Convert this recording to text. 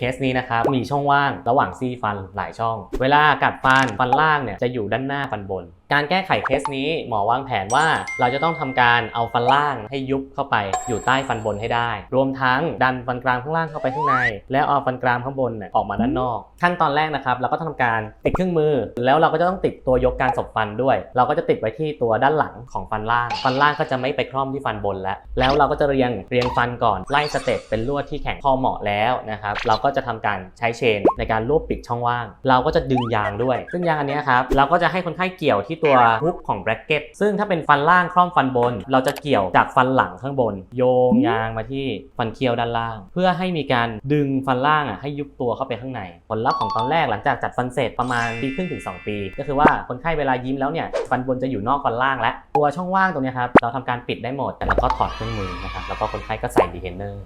เคสนี้นะครับมีช่องว่างระหว่างซี่ฟันหลายช่อง เวลากัดฟันฟันล่างเนี่ยจะอยู่ด้านหน้าฟันบน การแก้ไขเคสนี้หมอวางแผนว่าเราจะต้องทำการเอาฟันล่างให้ยุบเข้าไปอยู่ใต้ฟันบนให้ได้ รวมทั้งดันฟันกรามข้างล่างเข้าไปข้างใน แล้วเอาฟันกรามข้างบนออกมาด้านนอก ขั้นตอนแรกนะครับเราก็ทำการติดเครื่องมือ แล้วเราก็จะต้องติดตัวยกการสบฟันด้วย เราก็จะติดไว้ที่ตัวด้านหลังของฟันล่าง ฟันล่างก็จะไม่ไปคล่อมที่ฟันบนแล้ว แล้วเราก็จะเรียงเรียงฟันก่อนไล่สเต็ปเป็นลวดที่แข็งพอเหมาะแล้วนะครับเราก็จะทำการใช้เชนในการรวบปิดช่องว่าง เราก็จะดึงยางด้วย ซึ่งยางอันนี้ครับเราก็จะให้คนไข้เกี่ยวที่ตัวฮุกของแบรกเก็ตซึ่งถ้าเป็นฟันล่างคล่อมฟันบน เราจะเกี่ยวจากฟันหลังข้างบน โยงยางมาที่ฟันเคี้ยวด้านล่าง เพื่อให้มีการดึงฟันล่างอะให้ยุบตัวเข้าไปข้างในผลลัพธ์ของตอนแรกหลังจากจัดฟันเสร็จประมาณปีครึ่งถึง 2 ปี ก็คือว่าคนไข้เวลายิ้มแล้วเนี่ยฟันบนจะอยู่นอกฟันล่างและตัวช่องว่างตรงนี้ครับเราทำการปิดได้หมดแต่เราก็ถอดเครื่องมือนะครับแล้วก็คนไข้ก็ใส่ดีเทนเนอร์